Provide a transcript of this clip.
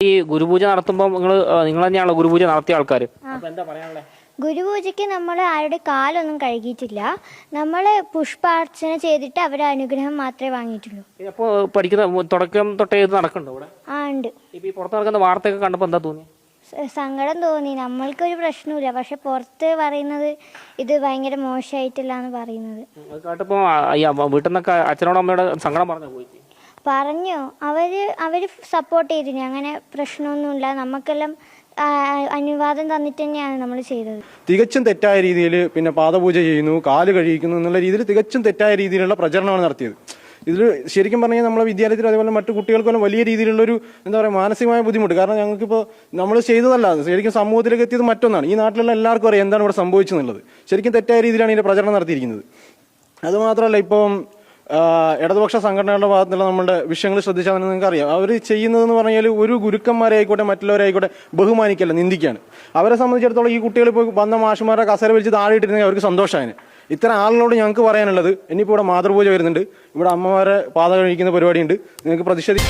ഈ ഗുരുപൂജ നടത്തുമ്പോൾ നിങ്ങൾ നിങ്ങൾ തന്നെയാണല്ലോ ഗുരുപൂജ നടത്തിയ ആൾക്കാർ എന്താ പറയാനുള്ളത് ഗുരുപൂജയ്ക്ക് നമ്മൾ ആരുടെ കാലൊന്നും കഴുകിയിട്ടില്ല. നമ്മൾ പുഷ്പാർച്ചന ചെയ്തിട്ട് അവരെ അനുഗ്രഹം മാത്രമേ വാങ്ങിയിട്ടുള്ളൂ. അപ്പോൾ പഠിക്കുന്ന തുടക്കം തൊട്ടേ ഇത് നടക്കുന്നുണ്ടോ ഇവിടെ? ആ ഉണ്ട്. ഇപ്പൊ ഈ പുറത്ത് നടക്കുന്ന വാർത്തയൊക്കെ കണ്ടപ്പോൾ എന്താ തോന്നി നമ്മൾക്ക് സങ്കടം തോന്നി. നമ്മൾക്കൊരു പ്രശ്നമില്ല പക്ഷെ പുറത്ത് പറയുന്നത് ഇത് ഭയങ്കര മോശമായിട്ടില്ല എന്ന് പറയുന്നത് കേട്ടപ്പോൾ വീട്ടിൽ നിന്നൊക്കെ അച്ഛനോടും അമ്മയോട് സങ്കടം പറഞ്ഞു പോയി പറഞ്ഞു. അവർ അവർ സപ്പോർട്ട് ചെയ്തിന് അങ്ങനെ പ്രശ്നമൊന്നുമില്ല. നമുക്കെല്ലാം അനുവാദം തന്നിട്ട് തന്നെയാണ് നമ്മൾ ചെയ്തത്. തികച്ചും തെറ്റായ രീതിയിൽ പിന്നെ പാദപൂജ ചെയ്യുന്നു കാൽ കഴിയിക്കുന്നു എന്നുള്ള രീതിയിൽ തികച്ചും തെറ്റായ രീതിയിലുള്ള പ്രചരണമാണ് നടത്തിയത്. ഇതിൽ ശരിക്കും പറഞ്ഞാൽ നമ്മളെ വിദ്യാലയത്തിൽ അതേപോലെ മറ്റു കുട്ടികൾക്കൊന്നും വലിയ രീതിയിലുള്ള ഒരു എന്താ പറയുക മാനസികമായ ബുദ്ധിമുട്ട്. കാരണം ഞങ്ങൾക്കിപ്പോൾ നമ്മൾ ചെയ്തതല്ല ശരിക്കും സമൂഹത്തിലേക്ക് എത്തിയത് മറ്റൊന്നാണ്. ഈ നാട്ടിലുള്ള എല്ലാവർക്കും അറിയാം എന്താണ് ഇവിടെ സംഭവിച്ചെന്നുള്ളത്. ശരിക്കും തെറ്റായ രീതിയിലാണ് ഇതിന്റെ പ്രചരണം നടത്തിയിരിക്കുന്നത്. അതുമാത്രമല്ല ഇപ്പം ഇടതുപക്ഷ സംഘടനകളുടെ ഭാഗത്തുള്ള നമ്മുടെ വിഷയങ്ങൾ ശ്രദ്ധിച്ചാൽ തന്നെ നിങ്ങൾക്ക് അറിയാം അവർ ചെയ്യുന്നതെന്ന് പറഞ്ഞാൽ ഒരു ഗുരുക്കന്മാരെ ആയിക്കോട്ടെ മറ്റുള്ളവരായിക്കോട്ടെ ബഹുമാനിക്കല്ല നിന്ദിക്കാണ്. അവരെ സംബന്ധിച്ചിടത്തോളം ഈ കുട്ടികൾ ഇപ്പോൾ വന്ന മാഷുമാരെ കസേര വലിച്ച് താഴെ ഇട്ടിരുന്നെങ്കിൽ അവർക്ക് സന്തോഷമാണ് ഇത്തരം ആളുകളോട് ഞങ്ങൾക്ക് പറയാനുള്ളത് ഇനിയിപ്പോൾ ഇവിടെ മാതൃപൂജ വരുന്നുണ്ട്. ഇവിടെ അമ്മമാരെ പാത കഴിക്കുന്ന പരിപാടിയുണ്ട്. നിങ്ങൾക്ക് പ്രതിഷേധി